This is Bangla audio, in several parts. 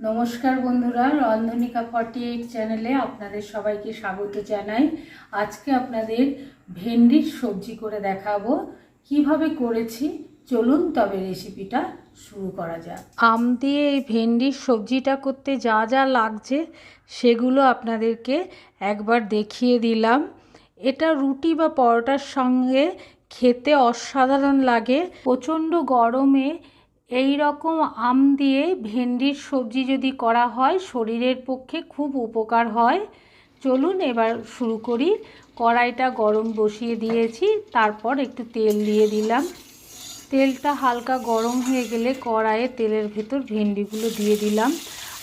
নমস্কার বন্ধুরা, রন্ধনিকা ফর্টি এইট চ্যানেলে আপনাদের সবাইকে স্বাগত জানাই। আজকে আপনাদের ভেন্ডির সবজি করে দেখাবো। কীভাবে করেছি? চলুন তবে রেসিপিটা শুরু করা যাক। আম দিয়ে এই ভেন্ডির সবজিটা করতে যা যা লাগছে, সেগুলো আপনাদেরকে একবার দেখিয়ে দিলাম। এটা রুটি বা পরোটার সঙ্গে খেতে অসাধারণ লাগে। প্রচণ্ড গরমে এই রকম আম দিয়ে ভেন্ডির সবজি যদি করা হয়, শরীরের পক্ষে খুব উপকার হয়। চলুন এবার শুরু করি। কড়াইটা গরম বসিয়ে দিয়েছি, তারপর একটু তেল দিয়ে দিলাম। তেলটা হালকা গরম হয়ে গেলে কড়াইয়ে তেলের ভেতর ভেন্ডিগুলো দিয়ে দিলাম।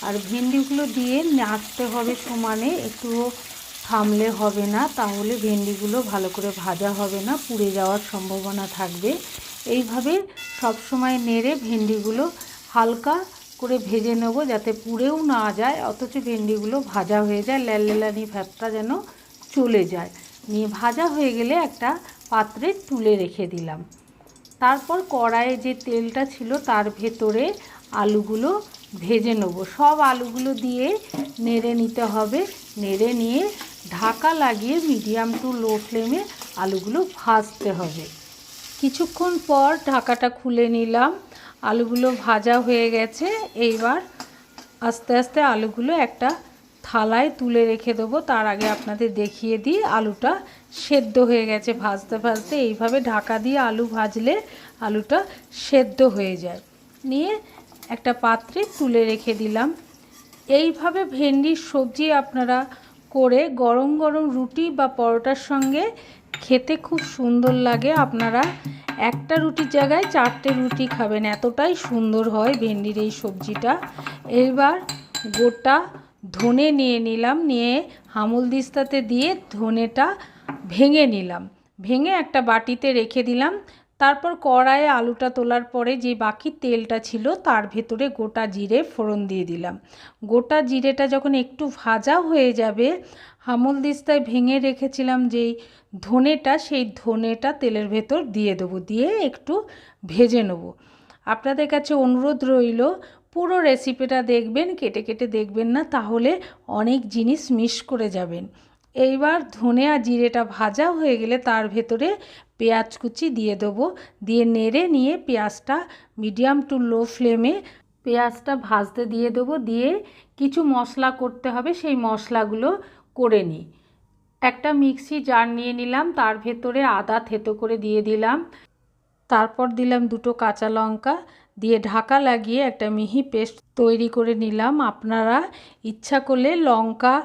আর ভেন্ডিগুলো দিয়ে নাড়তে হবে সমানে, একটু থামলে হবে না, তাহলে ভেন্ডিগুলো ভালো করে ভাজা হবে না, পুড়ে যাওয়ার সম্ভাবনা থাকবে। এইভাবে সব সময় নেড়ে ভেন্ডিগুলো হালকা করে ভেজে নেব যাতে পুড়েও না যায়, অথচ ভেন্ডিগুলো ভাজা হয়ে যায় ল্যালেলানি ভাবটা যেন চলে যায়। নিয়ে ভাজা হয়ে গেলে একটা পাত্রে তুলে রেখে দিলাম। তারপর কড়াইয়ে যে তেলটা ছিল তার ভেতরে আলুগুলো ভেজে নেব। সব আলুগুলো দিয়ে নেড়ে নিতে হবে। নেড়ে নিয়ে ঢাকা লাগিয়ে মিডিয়াম টু লো ফ্লেমে আলুগুলো ভাজতে হবে। কিছুক্ষণ পর ঢাকাটা খুলে নিলাম। আলুগুলো ভাজা হয়ে গেছে। এইবার আস্তে আস্তে আলুগুলো একটা থালায় তুলে রেখে দেবো। তার আগে আপনাদের দেখিয়ে দিই, আলুটা সেদ্ধ হয়ে গেছে ভাজতে ভাজতে। এইভাবে ঢাকা দিয়ে আলু ভাজলে আলুটা সেদ্ধ হয়ে যায়। নিয়ে একটা পাত্রে তুলে রেখে দিলাম। এইভাবে ভেন্ডির সবজি আপনারা করে গরম গরম রুটি বা পরোটার সঙ্গে খেতে খুব সুন্দর লাগে। আপনারা একটা রুটির জায়গায় চারটে রুটি খাবেন, এতটাই সুন্দর হয় ভেন্ডির এই সবজিটা। এবার গোটা ধনে নিয়ে নিলাম, নিয়ে হামুল দিস্তাতে দিয়ে ধনেটা ভেঙে নিলাম। ভেঙে একটা বাটিতে রেখে দিলাম তারপর কড়াইয়ে আলুটা তোলার পরে যে বাকি তেলটা ছিল তার ভেতরে গোটা জিরে ফোড়ন দিয়ে দিলাম। গোটা জিরেটা যখন একটু ভাজা হয়ে যাবে হামল দিস্তায় ভেঙে রেখেছিলাম যেই ধনেটা, সেই ধনেটা তেলের ভেতর দিয়ে দেবো, দিয়ে একটু ভেজে নেব। আপনাদের কাছে অনুরোধ রইল, পুরো রেসিপিটা দেখবেন, কেটে কেটে দেখবেন না, তাহলে অনেক জিনিস মিস করে যাবেন। এইবার ধনে আর জিরেটা ভাজা হয়ে গেলে তার ভেতরে পেঁয়াজ কুচি দিয়ে দেবো। দিয়ে নেড়ে নিয়ে পেঁয়াজটা মিডিয়াম টু লো ফ্লেমে পেঁয়াজটা ভাজতে দিয়ে দেবো। দিয়ে কিছু মশলা করতে হবে, সেই মশলাগুলো করে নিই। একটা মিক্সি জার নিয়ে নিলাম, তার ভেতরে আদা থেতো করে দিয়ে দিলাম। তারপর দিলাম দুটো কাঁচা লঙ্কা। দিয়ে ঢাকা লাগিয়ে একটা মিহি পেস্ট তৈরি করে নিলাম। আপনারা ইচ্ছা করলে লঙ্কা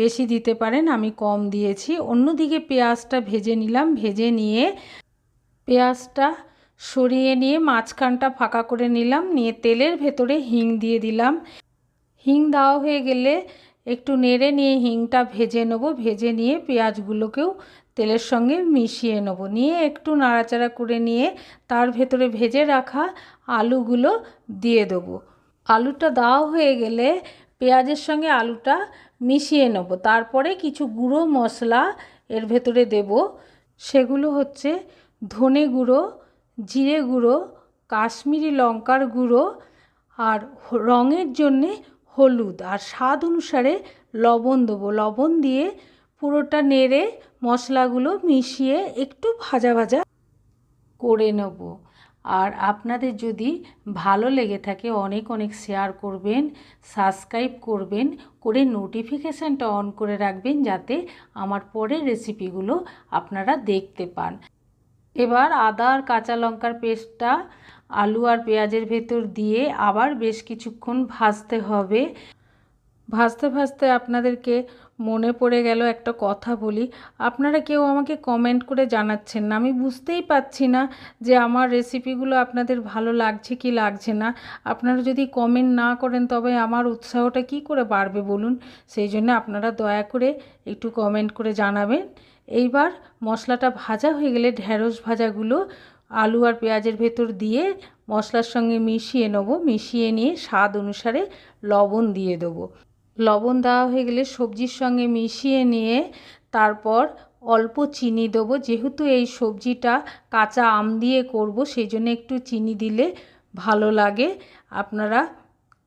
বেশি দিতে পারেন, আমি কম দিয়েছি। অন্যদিকে পেঁয়াজটা ভেজে নিলাম, ভেজে নিয়ে পেঁয়াজটা সরিয়ে নিয়ে মাঝখানটা ফাঁকা করে নিলাম, নিয়ে তেলের ভেতরে হিং দিয়ে দিলাম। হিং দেওয়া হয়ে গেলে একটু নেড়ে নিয়ে হিংটা ভেজে নেব, ভেজে নিয়ে পেঁয়াজগুলোকেও তেলের সঙ্গে মিশিয়ে নেব। নিয়ে একটু নাড়াচাড়া করে নিয়ে তার ভেতরে ভেজে রাখা আলুগুলো দিয়ে দেবো। আলুটা দেওয়া হয়ে গেলে পেঁয়াজের সঙ্গে আলুটা মিশিয়ে নেব। তারপরে কিছু গুঁড়ো মশলা এর ভেতরে দেব। সেগুলো হচ্ছে ধনে গুঁড়ো, জিরে গুঁড়ো, কাশ্মীরি লঙ্কার গুঁড়ো আর রঙের জন্যে হলুদ। আর স্বাদ অনুসারে লবণ দেবো। লবণ দিয়ে পুরোটা নেড়ে মশলাগুলো মিশিয়ে একটু ভাজা ভাজা করে নেব। আর আপনাদের যদি ভালো লেগে থাকে, অনেক অনেক শেয়ার করবেন সাবস্ক্রাইব করবেন, করে নোটিফিকেশানটা অন করে রাখবেন যাতে আমার পরের রেসিপিগুলো আপনারা দেখতে পান। এবার আদা আর কাঁচা লঙ্কার পেস্টটা, আলু আর পেঁয়াজের ভেতর দিয়ে আবার বেশ কিছুক্ষণ ভাজতে হবে। ভাজতে ভাজতে আপনাদেরকে মনে পড়ে গেল একটা কথা বলি। আপনারা কেউ আমাকে কমেন্ট করে জানাচ্ছেন না। আমি বুঝতেই পাচ্ছি না যে আমার রেসিপিগুলো আপনাদের ভালো লাগছে কি লাগছে না। আপনারা যদি কমেন্ট না করেন তবে আমার উৎসাহটা কি করে বাড়বে বলুন? সেই জন্য আপনারা দয়া করে একটু কমেন্ট করে জানাবেন। এইবার মশলাটা ভাজা হয়ে গেলে ঢ্যাঁড়স ভাজাগুলো আলু আর পেঁয়াজের ভেতর দিয়ে মশলার সঙ্গে মিশিয়ে নেব। মিশিয়ে নিয়ে স্বাদ অনুসারে লবণ দিয়ে দেবো। লবণ দেওয়া হয়ে গেলে সবজির সঙ্গে মিশিয়ে নিয়ে তারপর অল্প চিনি দেবো। যেহেতু এই সবজিটা কাঁচা আম দিয়ে করব সেই জন্য একটু চিনি দিলে ভালো লাগে। আপনারা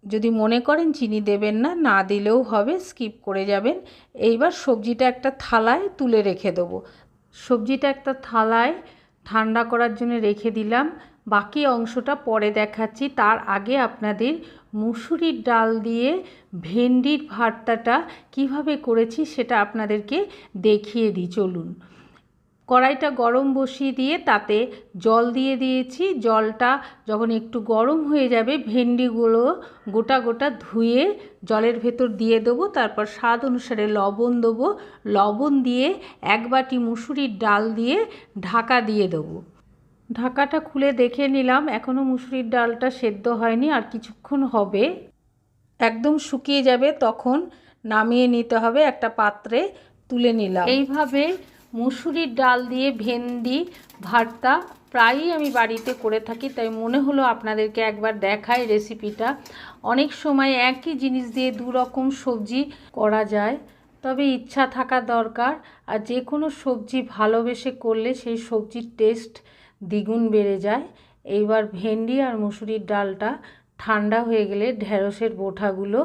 যদি মনে করেন চিনি দেবেন না না দিলেও হবে, স্কিপ করে যাবেন। এইবার সবজিটা একটা থালায় তুলে রেখে দেবো। সবজিটা একটা থালায় ঠান্ডা করার জন্য রেখে দিলাম। বাকি অংশটা পরে দেখাচ্ছি। তার আগে আপনাদের মুসুরির ডাল দিয়ে ভেন্ডির ভর্তাটা কীভাবে করেছি সেটা আপনাদেরকে দেখিয়ে দিই, চলুন। কড়াইটা গরম বসিয়ে দিয়ে তাতে জল দিয়ে দিয়েছি। জলটা যখন একটু গরম হয়ে যাবে, ভেন্ডিগুলো গোটা গোটা ধুয়ে জলের ভেতর দিয়ে দেবো। তারপর স্বাদ অনুসারে লবণ দেবো। লবণ দিয়ে এক বাটি মুসুরির ডাল দিয়ে ঢাকা দিয়ে দেবো। ঢাকাটা খুলে দেখে নিলাম এখনও মুসুরির ডালটা সেদ্ধ হয়নি আর কিছুক্ষণ হবে। একদম শুকিয়ে যাবে, তখন নামিয়ে নিতে হবে একটা পাত্রে, তুলে নিলাম। এইভাবে মুসুরির ডাল দিয়ে ভেন্ডি ভর্তা প্রায়ই আমি বাড়িতে করে থাকি, তাই মনে হলো আপনাদেরকে একবার দেখাই রেসিপিটা। অনেক সময় একই জিনিস দিয়ে দু রকম সবজি করা যায়, তবে ইচ্ছা থাকা দরকার, আর যে কোনো সবজি ভালোবেসে করলে সেই সবজির টেস্ট দ্বিগুণ বেড়ে যায়। এইবার ভেন্ডি আর মুসুরির ডালটা ঠান্ডা হয়ে গেলে ঢেঁড়সের বোঠাগুলো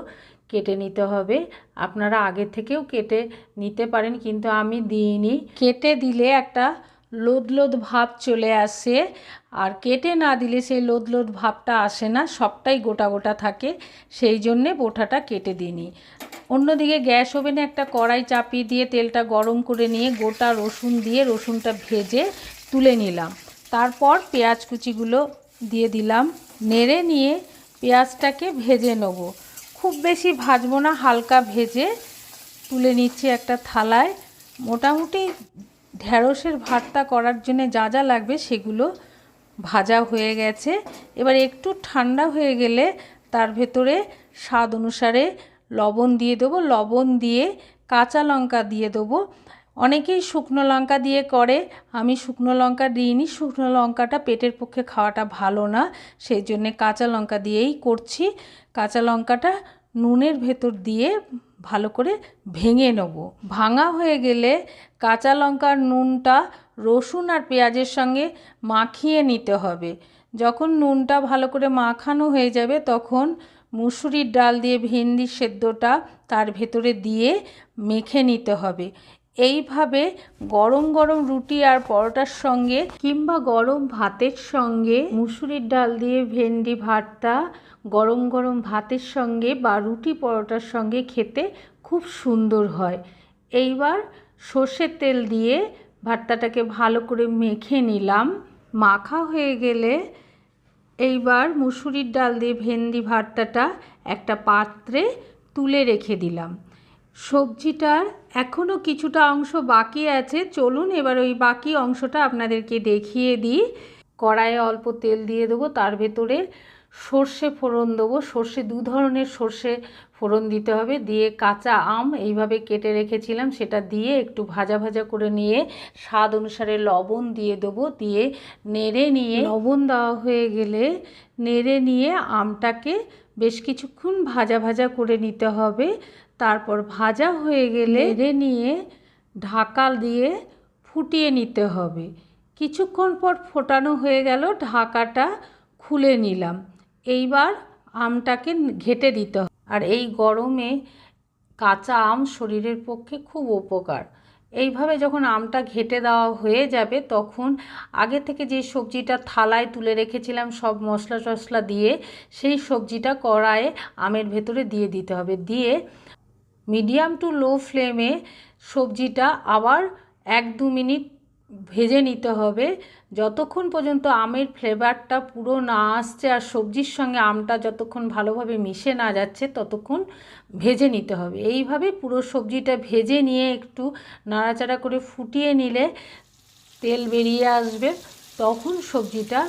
কেটে নিতে হবে। আপনারা আগে থেকেও কেটে নিতে পারেন, কিন্তু আমি দিইনি। কেটে দিলে একটা লোদ লোদ ভাব চলে আসে, আর কেটে না দিলে সেই লোদ লোদ ভাবটা আসে না, সবটাই গোটা গোটা থাকে। সেই জন্যে বোঠাটা কেটে দিইনি। অন্যদিকে গ্যাস ওভেনে একটা কড়াই চাপিয়ে দিয়ে তেলটা গরম করে নিয়ে গোটা রসুন দিয়ে রসুনটা ভেজে তুলে নিলাম। তারপর পেঁয়াজ কুচিগুলো দিয়ে দিলাম। নেড়ে নিয়ে পেঁয়াজটাকে ভেজে নেব। খুব বেশি ভাজবো না, হালকা ভেজে তুলে নিচ্ছি একটা থালায়। মোটামুটি ঢ্যাঁড়সের ভর্তা করার জন্য যা যা লাগবে সেগুলো ভাজা হয়ে গেছে। এবার একটু ঠান্ডা হয়ে গেলে তার ভেতরে স্বাদ অনুসারে লবণ দিয়ে দেবো। লবণ দিয়ে কাঁচা লঙ্কা দিয়ে দেবো। অনেকেই শুকনো লঙ্কা দিয়ে করে। আমি শুকনো লঙ্কা দিইনি। শুকনো লঙ্কাটা পেটের পক্ষে খাওয়াটা ভালো না সেই জন্যে কাঁচা লঙ্কা দিয়েই করছি। কাঁচা লঙ্কাটা নুনের ভেতর দিয়ে ভালো করে ভেঙে নেব। ভাঙা হয়ে গেলে কাঁচা লঙ্কার নুনটা রসুন আর পেঁয়াজের সঙ্গে মাখিয়ে নিতে হবে। যখন নুনটা ভালো করে মাখানো হয়ে যাবে, তখন মুসুরির ডাল দিয়ে ভেন্ডি সেদ্ধটা তার ভেতরে দিয়ে মেখে নিতে হবে। এইভাবে গরম গরম রুটি আর পরোটার সঙ্গে কিংবা গরম ভাতের সঙ্গে মুসুরির ডাল দিয়ে ভেন্ডি ভাতটা গরম গরম ভাতের সঙ্গে বা রুটি পরোটার সঙ্গে খেতে খুব সুন্দর হয়। এইবার সর্ষের তেল দিয়ে ভর্তাটাকে ভালো করে মেখে নিলাম। মাখা হয়ে গেলে এইবার মুসুরির ডাল দিয়ে ভেন্ডি ভর্তাটা একটা পাত্রে তুলে রেখে দিলাম। সবজিটার এখনও কিছুটা অংশ বাকি আছে। চলুন এবার ওই বাকি অংশটা আপনাদেরকে দেখিয়ে দিই। কড়াইয়ে অল্প তেল দিয়ে দেবো তার ভেতরে সর্ষে ফোড়ন দেবো। সর্ষে দু ধরনের সর্ষে ফোড়ন দিতে হবে। দিয়ে কাঁচা আম এইভাবে কেটে রেখেছিলাম সেটা দিয়ে একটু ভাজা ভাজা করে নিয়ে স্বাদ অনুসারে লবণ দিয়ে দেবো। দিয়ে নেড়ে নিয়ে লবণ দেওয়া হয়ে গেলে নেড়ে নিয়ে আমটাকে বেশ কিছুক্ষণ ভাজা ভাজা করে নিতে হবে। তারপর ভাজা হয়ে গেলে নেড়ে নিয়ে ঢাকা দিয়ে ফুটিয়ে নিতে হবে। কিছুক্ষণ পর ফোটানো হয়ে গেল, ঢাকাটা খুলে নিলাম। এইবার আমটাকে ঘেটে দিতে হবে। আর এই গরমে কাঁচা আম শরীরের পক্ষে খুব উপকার। এইভাবে যখন আমটা ঘেটে দেওয়া হয়ে যাবে, তখন আগে থেকে যে সবজিটা থালায় তুলে রেখেছিলাম সব মশলা টশলা দিয়ে, সেই সবজিটা কড়াইয়ে আমের ভেতরে দিয়ে দিতে হবে। দিয়ে মিডিয়াম টু লো ফ্লেমে সবজিটা আবার এক দু মিনিট ভেজে নিতে হবে। যতক্ষণ পর্যন্ত আমের ফ্লেভারটা পুরো না আসছে আর সবজির সঙ্গে আমটা যতক্ষণ ভালোভাবে মিশে না যাচ্ছে, ততক্ষণ ভেজে নিতে হবে। এইভাবে পুরো সবজিটা ভেজে নিয়ে একটু নাড়াচাড়া করে ফুটিয়ে নিলে তেল বেরিয়ে আসবে, তখন সবজিটা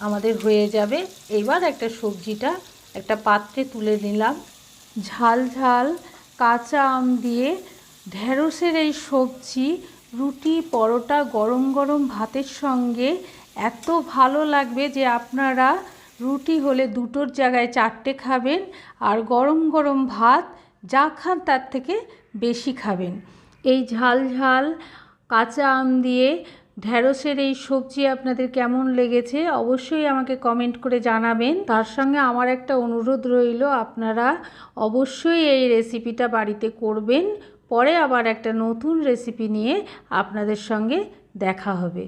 আমাদের হয়ে যাবে। এবার একটা সবজিটা একটা পাত্রে তুলে নিলাম। ঝাল ঝাল কাঁচা আম দিয়ে ঢেঁড়সের এই সবজি রুটি, পরোটা গরম গরম ভাতের সঙ্গে এত ভালো লাগবে যে আপনারা রুটি হলে দুটোর জায়গায় চারটে খাবেন আর গরম গরম ভাত যা খান তার থেকে বেশি খাবেন। এই ঝাল ঝাল কাঁচা আম দিয়ে ঢ্যাঁড়সের এই সবজি আপনাদের কেমন লেগেছে অবশ্যই আমাকে কমেন্ট করে জানাবেন। তার সঙ্গে আমার একটা অনুরোধ রইল, আপনারা অবশ্যই এই রেসিপিটা বাড়িতে করবেন। পরে আবার একটা নতুন রেসিপি নিয়ে আপনাদের সঙ্গে দেখা হবে।